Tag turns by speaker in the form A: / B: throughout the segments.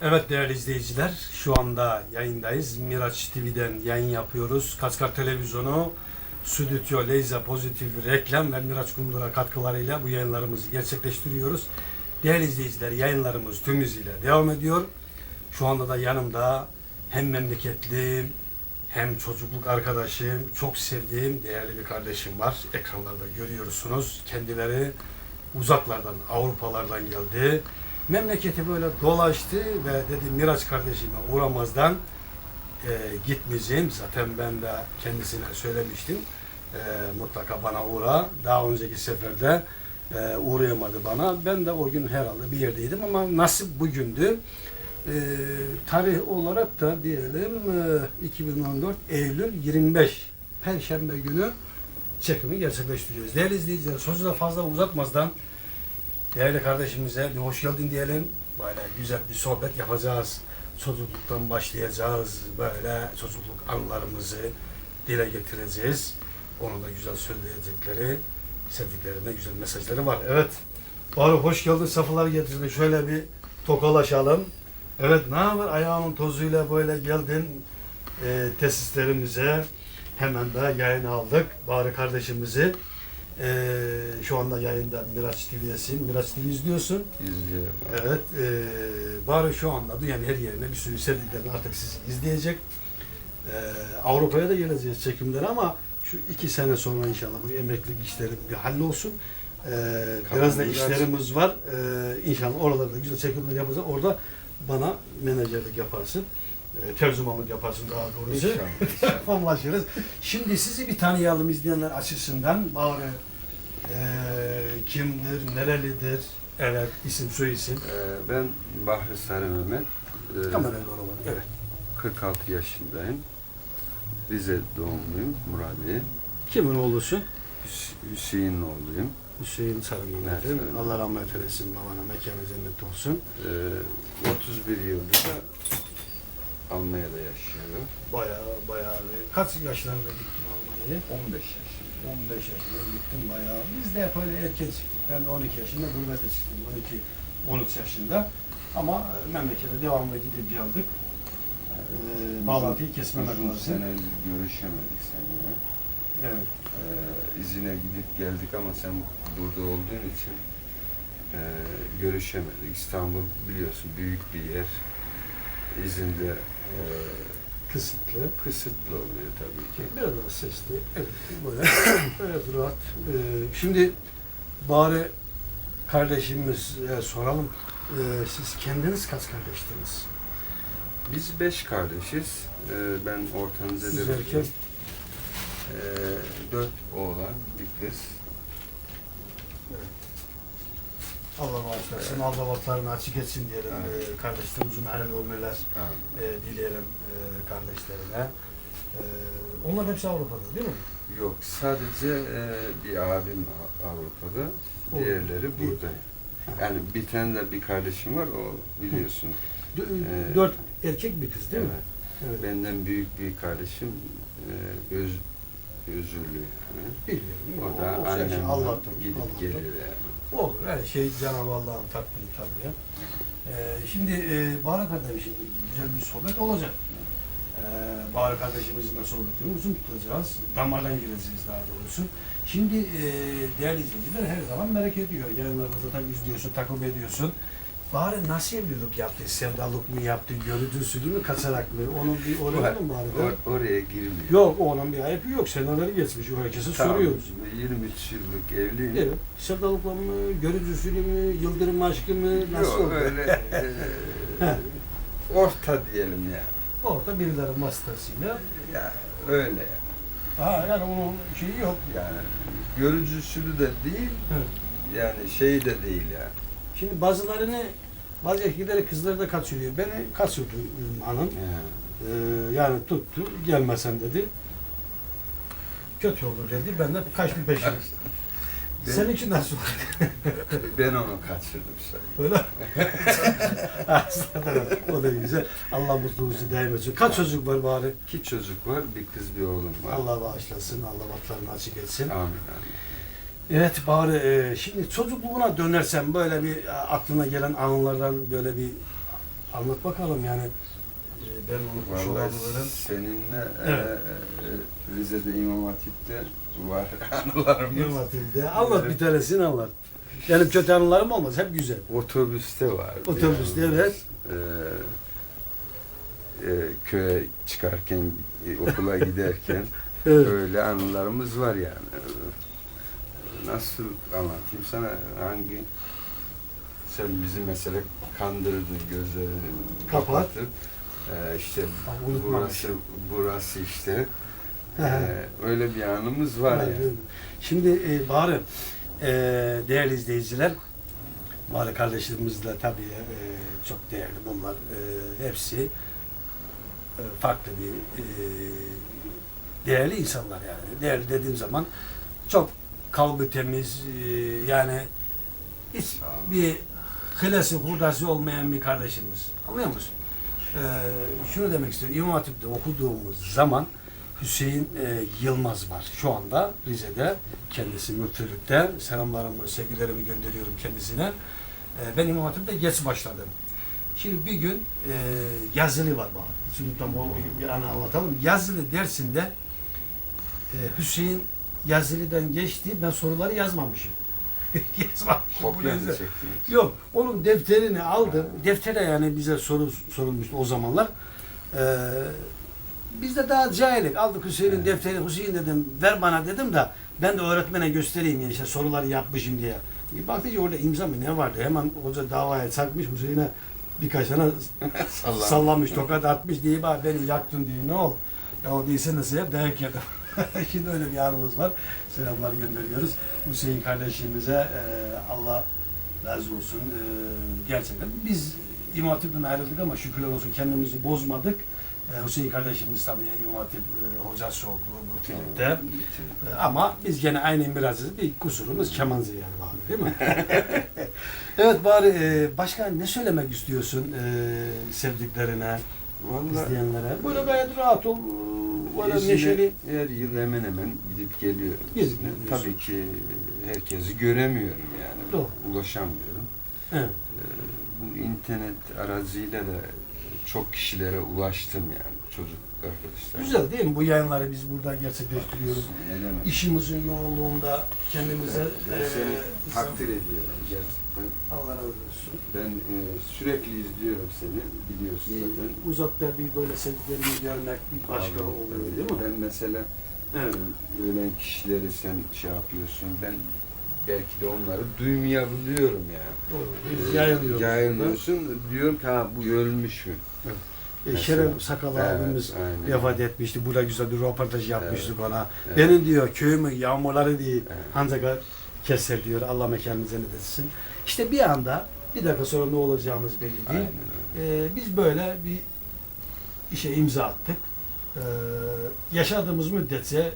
A: Evet değerli izleyiciler, şu anda yayındayız. Miraç TV'den yayın yapıyoruz. Kaçkar Televizyonu, Stüdyo, Leyza Pozitif Reklam ve Miraç Kundura katkılarıyla bu yayınlarımızı gerçekleştiriyoruz. Değerli izleyiciler, yayınlarımız tüm hızıyla devam ediyor. Şu anda da yanımda hem memleketlim, hem çocukluk arkadaşım, çok sevdiğim değerli bir kardeşim var. Ekranlarda görüyorsunuz. Kendileri uzaklardan, Avrupalardan geldi. Memleketi böyle dolaştı ve dedi Miraç kardeşime uğramazdan e, gitmeyeceğim. Zaten ben de kendisine söylemiştim. E, mutlaka bana uğra. Daha önceki seferde e, uğrayamadı bana. Ben de o gün herhalde bir yerdeydim ama nasip bugündü. E, tarih olarak da diyelim e, 2014 Eylül 25 Perşembe günü çekimi gerçekleştiriyoruz. Değerli izleyiciler sözü de fazla uzatmazdan değerli kardeşimize bir hoş geldin diyelim. Böyle güzel bir sohbet yapacağız. Çocukluktan başlayacağız. Böyle çocukluk anılarımızı dile getireceğiz. Onun da güzel söyleyecekleri, sevdiklerine güzel mesajları var. Evet. Bari hoş geldin, safhalar getirdin. Şöyle bir tokalaşalım. Evet, ne haber? Ayağının tozuyla böyle geldin e, tesislerimize. Hemen de yayın aldık. Bari kardeşimizi. E, şu anda yayında Miraç TV'desin. Miraç TV izliyorsun.
B: İzliyorum.
A: Evet. E, bari şu anda dünyanın her yerine bir sürü sevdiklerini artık sizi izleyecek. E, Avrupa'ya da geleceğiz çekimlere ama şu iki sene sonra inşallah bu emeklilik işleri bir hallolsun. E, biraz da işlerimiz var. E, inşallah oralarda güzel çekimler yapacağız. Orada bana menajerlik yaparsın. E, tercümanlık yaparsın daha doğrusu. Anlaşırız. Şimdi sizi bir tanıyalım izleyenler açısından. Bari e, kimdir, nerelidir? Evet, isim soy isim.
B: Ee, ben Bahri Sarı Mehmet. Ee,
A: Kameraya doğru bak. Evet.
B: 46 yaşındayım. Rize doğumluyum. Muradiye.
A: Kimin oğlusun?
B: Hüs- Hüseyin'in oğluyum.
A: Hüseyin Sarı Mehmet'in.
B: Evet, evet.
A: Allah rahmet eylesin babana mekanı cennet olsun.
B: Ee, 31 yıldır da Almanya'da yaşıyorum.
A: Bayağı bayağı bir- kaç yaşlarında gittin Almanya'ya?
B: 15 yaşındayım.
A: 15 yaşında gittim bayağı. Biz de hep öyle erken çıktık. Ben de 12 yaşında gurbete çıktım. 12 13 yaşında. Ama e, memlekete devamlı gidip geldik. Ee, bağlantıyı kesmemek
B: Uzun
A: lazım.
B: sene görüşemedik seninle.
A: Evet.
B: Ee, izine gidip geldik ama sen burada olduğun için e, görüşemedik. İstanbul biliyorsun büyük bir yer. İzinde
A: Kısıtlı.
B: kısıtlı oluyor tabii ki.
A: Biraz daha sesli. Evet. Böyle. evet rahat. Ee, şimdi bari kardeşimize soralım. Ee, siz kendiniz kaç kardeştiniz?
B: Biz beş kardeşiz. Ee, ben ortanızda
A: Siz erkek.
B: Ee, dört oğlan, bir kız.
A: Allah bağışlasın. Allah vatlarını açık etsin diyelim.
B: Evet.
A: Ee, kardeşlerimizin hayırlı ömürler
B: Ha,
A: e, dileyelim e, kardeşlerine. E, onlar hepsi Avrupa'da değil mi?
B: Yok, sadece e, bir abim Avrupa'da,
A: O-
B: diğerleri burada. Yani bir tane de bir kardeşim var, o biliyorsun.
A: D-
B: Ee,
A: dört erkek bir kız değil mi?
B: Evet.
A: Evet.
B: Benden büyük bir kardeşim e, öz, özürlü yani.
A: Biliyorum.
B: O da
A: Allah'tan.
B: gidip
A: Allah'tan.
B: geliyor yani.
A: Olur. Her şey Cenab-ı Allah'ın takdiri tabii. Ee, şimdi e, Bahar kardeşim güzel bir sohbet olacak. Ee, Bahar kardeşimizin de sohbetini uzun tutacağız. Damardan gireceğiz daha doğrusu. Şimdi e, değerli izleyiciler her zaman merak ediyor. Yayınlarınızı tabii izliyorsun, takip ediyorsun. Bahar'ı nasıl evlilik yaptı? Sevdalık mı yaptı? Görücü usulü mü? Kaçarak mı? Onun bir oraya mı Bahar'da?
B: Or- oraya girmiyor.
A: Yok onun bir ayıbı yok. Seneleri geçmiş. O herkese
B: Tamam,
A: soruyoruz.
B: 23 yıllık evliyim.
A: Evet. Sevdalıkla mı, görücü usulü mü, yıldırım aşkı mı, nasıl
B: Yok
A: oldu?
B: öyle e, orta diyelim yani.
A: Orada birileri vasıtasıyla.
B: Ya öyle yani.
A: Ha yani onun şeyi yok.
B: Yani görücü usulü de değil,
A: Evet.
B: yani şey de değil yani.
A: Şimdi bazılarını, bazı erkekleri kızları da kaçırıyor. Beni kaçırdı hanım.
B: Yani.
A: Ee, yani tuttu, gelmesen dedi. Kötü olur dedi. Ben de kaçtım peşine.
B: Ben-
A: Senin için nasıl oldu?
B: Ben onu kaçırdım say.
A: Öyle. Zaten o da güzel. Allah mutluluğunuzu daim etsin. Kaç çocuk var bari?
B: İki çocuk var, bir kız bir oğlum var.
A: Allah bağışlasın, Allah baklarını açık etsin.
B: Amin amin.
A: Evet bari e, şimdi çocukluğuna dönersem böyle bir e, aklına gelen anılardan böyle bir Anlat bakalım yani. Ee, ben unutmuş
B: Vallahi
A: olabilirim.
B: seninle e,
A: Evet.
B: e, Rize'de İmam Hatip'te var anılarımız.
A: Yönetimde. Anlat bir tanesini anlat. Benim kötü anılarım olmaz. Hep güzel.
B: Otobüste var.
A: Otobüste, evet.
B: E, köye çıkarken, e, okula giderken
A: Evet.
B: öyle anılarımız var yani. Nasıl anlatayım sana hangi sen bizi mesela kandırdın gözlerini
A: Kapat.
B: kapatıp e, işte
A: unutmam.
B: burası burası işte e, öyle bir anımız var
A: Aynen
B: yani.
A: Şimdi e, Bahri, e, değerli izleyiciler, Bahri kardeşlerimiz de tabii e, çok değerli bunlar. E, hepsi e, farklı bir e, değerli insanlar yani. Değerli dediğim zaman çok kalbi temiz, e, yani hiç bir hılası, hurdası olmayan bir kardeşimiz. Anlıyor musun? E, şunu demek istiyorum. İmam Hatip'te okuduğumuz zaman Hüseyin e, Yılmaz var şu anda Rize'de. Kendisi müftülükte. Selamlarımı, sevgilerimi gönderiyorum kendisine. E, ben İmam Hatip'te geç başladım. Şimdi bir gün e, yazılı var bana. Şimdi tam o anı anlatalım. Yazılı dersinde e, Hüseyin yazılıdan geçti. Ben soruları yazmamışım. yazmamışım.
B: Kopya mı çektiniz?
A: Yok, onun defterini aldım. Deftere yani bize soru sorulmuştu o zamanlar. Ee, biz de daha cahilik. Aldık Hüseyin'in
B: Evet.
A: defterini. Hüseyin dedim, ver bana dedim de ben de öğretmene göstereyim yani işte soruları yapmışım diye. Bir baktı ki orada imza mı ne vardı? Hemen hoca davaya çakmış Hüseyin'e birkaç tane sallamış, tokat atmış diye bak beni yaktın diye ne oldu? Ya o değilse nasıl yap? Dayak yedim. Şimdi öyle bir anımız var. Selamlar gönderiyoruz. Hüseyin kardeşimize e, Allah razı olsun. E, gerçekten biz İmam Hatip'ten ayrıldık ama şükürler olsun kendimizi bozmadık. E, Hüseyin kardeşimiz tabii İmam Hatip e, hocası oldu bu kulüpte. E, ama biz gene aynı birazız. Bir kusurumuz kemanzı yani abi değil mi? evet bari e, başka ne söylemek istiyorsun e, sevdiklerine,
B: Vallahi
A: izleyenlere? Böyle gayet rahat ol, böyle
B: İzine
A: neşeli.
B: Her yıl hemen hemen gidip geliyorum.
A: Gidip.
B: Tabii ki herkesi göremiyorum yani.
A: Doğru.
B: Ulaşamıyorum.
A: Evet.
B: Ee, Bu internet aracıyla da çok kişilere ulaştım yani çocuk arkadaşlar.
A: Güzel değil mi? Bu yayınları biz burada gerçekleştiriyoruz.
B: Ne demek?
A: İşimizin yoğunluğunda kendimize
B: Ben
A: e,
B: seni takdir ediyorum gerçekten.
A: Allah razı olsun.
B: Ben e, sürekli izliyorum seni biliyorsun zaten.
A: Bir uzakta bir böyle sevdiklerimi görmek bir başka
B: Abi,
A: oluyor
B: evet.
A: değil mi?
B: Ben mesela
A: Evet.
B: ölen kişileri sen şey yapıyorsun. Ben belki de onları duymayabiliyorum yani.
A: Doğru. Biz yayınlıyoruz.
B: Yayınlıyorsun. Diyorum ki ha bu ölmüş mü?
A: E,
B: Mesela.
A: Şeref Sakal
B: Evet,
A: abimiz
B: aynen.
A: vefat etmişti. Burada güzel bir röportaj yapmıştık ona.
B: Evet.
A: Benim diyor köyümün yağmurları diye
B: Evet.
A: ancak keser diyor. Allah mekanını cennet etsin. İşte bir anda bir dakika sonra ne olacağımız belli değil.
B: Aynen.
A: Ee, biz böyle bir işe imza attık. Ee, yaşadığımız müddetçe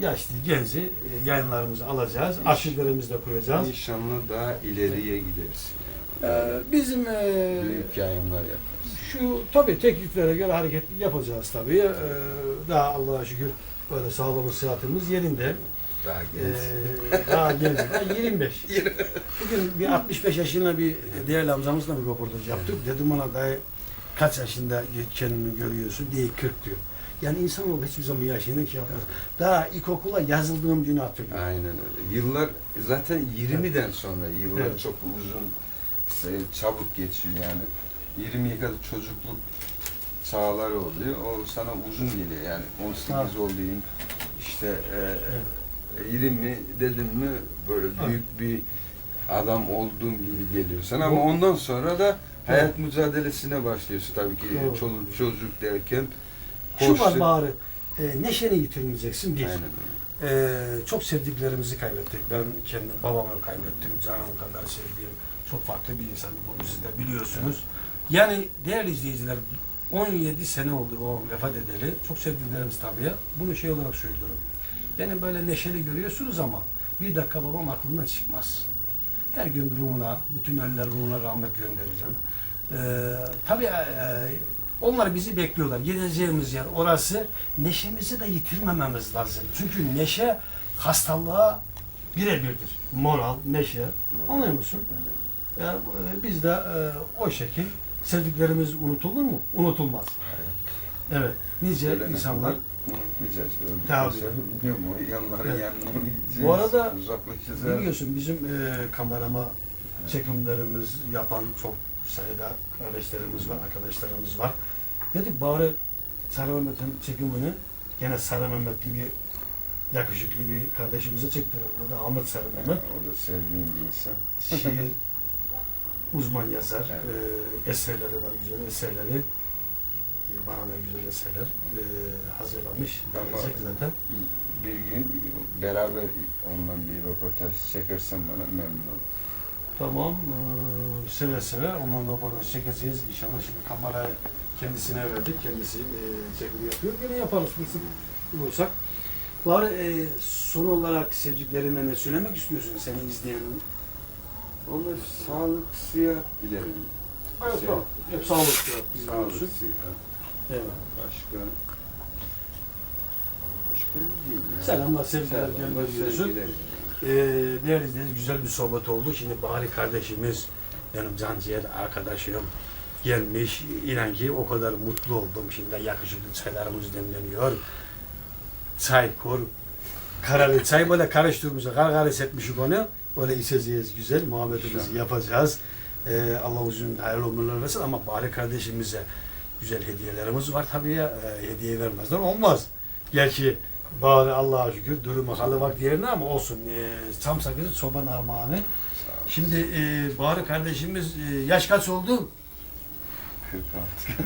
A: yaşlı genci e, yayınlarımızı alacağız.
B: İş-
A: Arşivlerimizi de koyacağız.
B: İnşallah daha ileriye gidersin yani.
A: Ee, bizim e,
B: Büyük yayınlar yaparsın.
A: şu tabii tekliflere göre hareket yapacağız tabii. Ee, daha Allah'a şükür böyle sağlığımız, sıhhatimiz yerinde.
B: Daha genç.
A: Ee, daha genç. Daha 25. Bugün bir 65 yaşında bir değerli amcamızla bir röportaj yaptık. Dedim ona dayı kaç yaşında kendini görüyorsun diye 40 diyor. Yani insanoğlu hiçbir zaman yaşını şey yapmaz. Daha ilkokula yazıldığım günü hatırlıyorum.
B: Aynen öyle. Yıllar zaten 20'den sonra yıllar
A: Evet.
B: çok uzun çabuk geçiyor yani. 20'ye kadar çocukluk çağları oluyor. O sana uzun geliyor yani. 18
A: Ha.
B: olayım işte e,
A: Evet.
B: e, 20 dedim mi böyle büyük bir adam olduğum gibi geliyor sana ama ondan sonra da hayat mücadelesine başlıyorsun tabii ki
A: Doğru.
B: çoluk çocuk derken
A: Şu var bari e, neşeni yitirmeyeceksin bir.
B: Aynen.
A: Ee, çok sevdiklerimizi kaybettik. Ben kendi babamı kaybettim. Canım kadar sevdiğim çok farklı bir insan. Bunu siz de biliyorsunuz. Yani değerli izleyiciler 17 sene oldu babam vefat edeli. Çok sevdiklerimiz tabii. Bunu şey olarak söylüyorum. Beni böyle neşeli görüyorsunuz ama bir dakika babam aklımdan çıkmaz. Her gün ruhuna, bütün ölüler ruhuna rahmet göndereceğim. Ee, tabii e, onlar bizi bekliyorlar. Gideceğimiz yer orası. Neşemizi de yitirmememiz lazım. Çünkü neşe hastalığa birebirdir. Moral, neşe. Anlıyor musun? Yani, e, biz de e, o şekil sevdiklerimiz unutulur mu? Unutulmaz. Evet. Nice
B: Söylemek
A: insanlar.
B: Unutmayacağız.
A: Tabii.
B: Biliyorum o yanların
A: Evet.
B: yanına gideceğiz?
A: Bu arada
B: uzaklaşacağız.
A: Biliyorsun bizim e, kamerama çekimlerimiz yapan çok sayıda kardeşlerimiz var, arkadaşlarımız var. Dedik bari Sarı Mehmet'in çekimini gene Sarı Mehmetli bir yakışıklı bir kardeşimize çektirelim. O da Ahmet Sarı Mehmet.
B: O da sevdiğim bir insan.
A: Şiir uzman yazar.
B: Evet.
A: E, eserleri var, güzel eserleri. E, Bana da güzel eserler e, hazırlamış. Gelecek zaten.
B: Bir gün beraber ondan bir röportaj çekersen bana memnun olurum.
A: Tamam, eee, seve seve onunla röportaj çekeceğiz. İnşallah şimdi kamerayı kendisine verdik. Kendisi eee çekimi yapıyor. Yine yaparız fırsat bulursak. Bari eee, son olarak sevdiklerine ne söylemek istiyorsun seni izleyen?
B: Ona sağlık, sıhhat dilerim.
A: Yok
B: Şey.
A: Hep sağlık sıhhat
B: Sağlık, sıhhat.
A: Evet.
B: Başka... Başka ne diyeyim ya?
A: Selamlar, sevgiler gönderiyorsun. Eee değerli izleyiciler, güzel bir sohbet oldu. Şimdi Bahri kardeşimiz, benim canciğer arkadaşım gelmiş. İnan ki o kadar mutlu oldum. Şimdi yakışıklı çaylarımız demleniyor. Çay, kur, karalı çay böyle karıştırmışız. Kargaris etmişik onu. Böyle içeceğiz güzel. Muhabbetimizi yapacağız. Eee Allah uzun hayırlı ömürler versin ama Bahri kardeşimize güzel hediyelerimiz var tabii ya. Eee, hediye vermezden olmaz. Gerçi bari Allah'a şükür durumu halı vakti yerine ama olsun. Ee, çam sakızı çoban armağanı. Şimdi e, Bahri kardeşimiz e, yaş kaç oldu?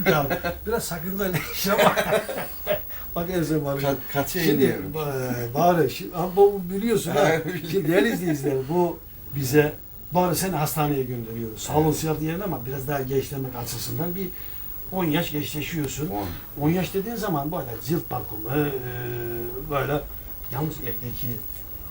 B: 46.
A: Ya, Biraz sakınca ne iş ama. Bak son Bahri.
B: Ka kaça
A: Şimdi
B: iniyorum?
A: Bahri, şimdi, ama bu biliyorsun ha. Şimdi değerli izleyiciler bu bize Bahri seni hastaneye gönderiyoruz. Sağlık
B: Evet.
A: sıhhat yerine ama biraz daha gençlemek açısından bir 10 yaş gençleşiyorsun.
B: 10.
A: 10 yaş dediğin zaman böyle cilt bakımı, e, böyle yalnız evdeki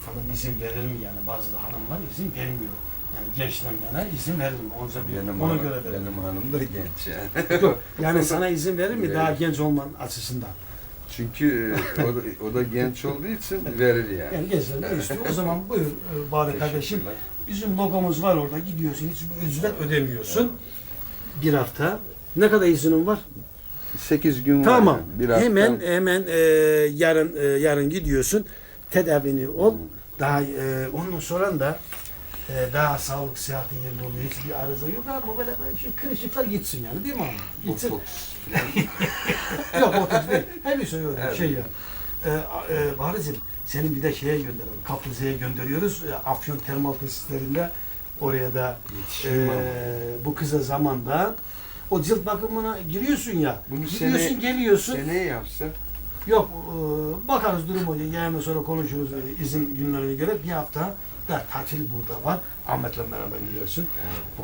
A: hanım izin verir mi yani bazı hanımlar izin vermiyor. Yani gençlenmene izin verir mi? Onu,
B: Benim,
A: ona
B: hanım,
A: göre verir.
B: benim hanım da genç yani.
A: Yok, yani sana izin verir mi daha genç olman açısından?
B: Çünkü e, o da, o da genç olduğu için verir yani.
A: Yani gençlenme istiyor. O zaman buyur e, bari kardeşim. Bizim logomuz var orada gidiyorsun hiçbir ücret ödemiyorsun. Bir hafta. Ne kadar izinin var?
B: 8 gün var.
A: Tamam.
B: yani. Bir hafta-
A: hemen hemen e, yarın e, yarın gidiyorsun. Tedavini ol. Daha e, ondan sonra da e, daha sağlık sıhhatin yerinde oluyor. Hiçbir arıza yok ama böyle, böyle şu kırışıklar gitsin yani değil mi abi? Gitsin. Yok botoks değil. Her bir şey öyle
B: Evet.
A: şey yani. E, a- e, Bahar'cığım senin bir de şeye gönderelim. Kaplıca'ya gönderiyoruz. E, Afyon termal tesislerinde oraya da
B: ama.
A: e, bu kısa zamanda o cilt bakımına giriyorsun ya.
B: Bunu
A: gidiyorsun
B: sene-
A: geliyorsun.
B: Seneye yapsak
A: Yok e, bakarız durumu yayına sonra konuşuruz e, izin günlerini göre bir hafta da tatil burada var. Ahmet'le beraber gidiyorsun.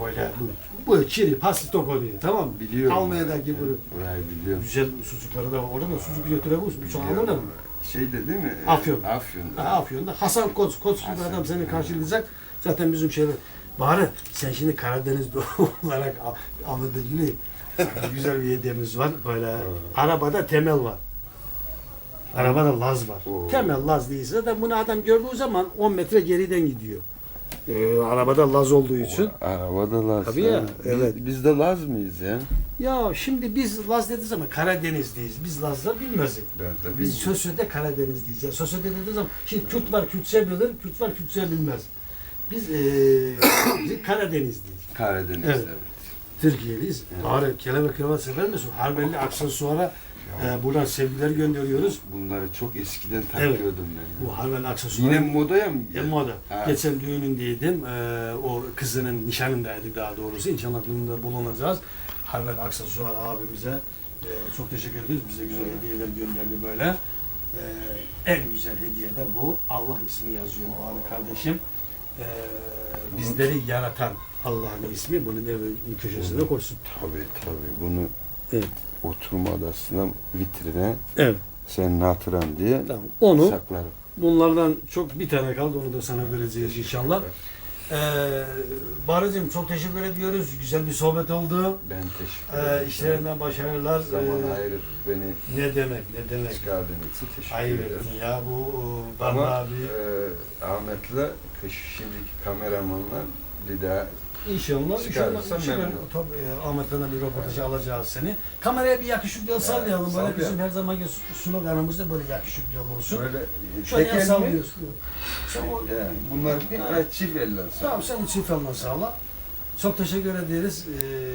A: Böyle bu, bu çiri tok oluyor tamam mı?
B: biliyorum.
A: Almanya'daki
B: Evet,
A: bu
B: Burayı biliyorum.
A: güzel sucukları da var. Orada da sucuk götürebilirsin. Birçok
B: Biliyorum.
A: alırlar mı?
B: Şeyde değil mi?
A: Afyon.
B: Afyon'da.
A: Ha, Afyon'da. Hasan Koç, Koç gibi adam seni karşılayacak. Zaten bizim şeyler. Bari sen şimdi Karadeniz doğu olarak gibi sana güzel bir hediyemiz var. Böyle
B: Evet.
A: arabada temel var. Arabada laz var.
B: Oo.
A: Temel laz değilse zaten bunu adam gördüğü zaman 10 metre geriden gidiyor. Ee, arabada laz olduğu için.
B: Arabada Laz.
A: Tabii ya,
B: ha. Biz-
A: evet.
B: Biz, de Laz mıyız ya?
A: Ya şimdi biz Laz dediği zaman Karadeniz'deyiz. Biz Laz'da bilmezdik.
B: Ben de
A: Biz Sosyo'da Karadeniz'deyiz. Yani Sosyo'da dediği zaman şimdi Kürt var Kürtçe bilir, Kürt var Kürtçe bilmez. Biz eee biz Karadeniz'deyiz.
B: Karadeniz
A: Evet.
B: evet.
A: Türkiye'liyiz.
B: Evet.
A: Bari kelebek kravat sever misin? Harbeli aksesuara
B: Ya,
A: e, buradan sevgiler gönderiyoruz.
B: Bunları çok eskiden takıyordum ben.
A: Bu Harbeli aksesuar.
B: Yine modaya mı?
A: E, moda.
B: Ha.
A: Geçen düğünündeydim. E, o kızının nişanındaydık daha doğrusu. İnşallah düğünde bulunacağız. Harbeli aksesuar abimize e, çok teşekkür ediyoruz. Bize güzel hediyeler gönderdi böyle. E, en güzel hediye de bu. Allah ismi yazıyor bu abi kardeşim. E, bizleri yaratan Allah'ın ismi bunun evin köşesine koysun.
B: Tabii tabii. Bunu
A: Evet.
B: Oturma odasına vitrine
A: Evet.
B: senin hatıran diye
A: Tamam. Onu
B: saklarım.
A: bunlardan çok bir tane kaldı. Onu da sana vereceğiz inşallah. Ee, Bahar'cığım çok teşekkür ediyoruz. Güzel bir sohbet oldu.
B: Ben teşekkür
A: Ee,
B: ederim.
A: işlerinden başarılar.
B: Zaman
A: Ee,
B: ayırıp beni
A: ne demek, ne demek.
B: çıkardığın için teşekkür ederim.
A: ya bu e, ben
B: Ama
A: abi.
B: e, Ahmet'le şimdiki kameramanla bir daha
A: İnşallah.
B: Çıkarırsan memnun.
A: Tabii e, Ahmet'ten bir röportajı alacağız seni. Kameraya bir yakışıklı sallayalım. Böyle bizim her zamanki sloganımız da böyle yakışıklı olsun.
B: Böyle
A: Şöyle
B: tek
A: el sallıyorsun. Sen o,
B: Yani bunlar bir evet, çift eller.
A: tamam sen çift elden sağla. Çok teşekkür ederiz. Ee,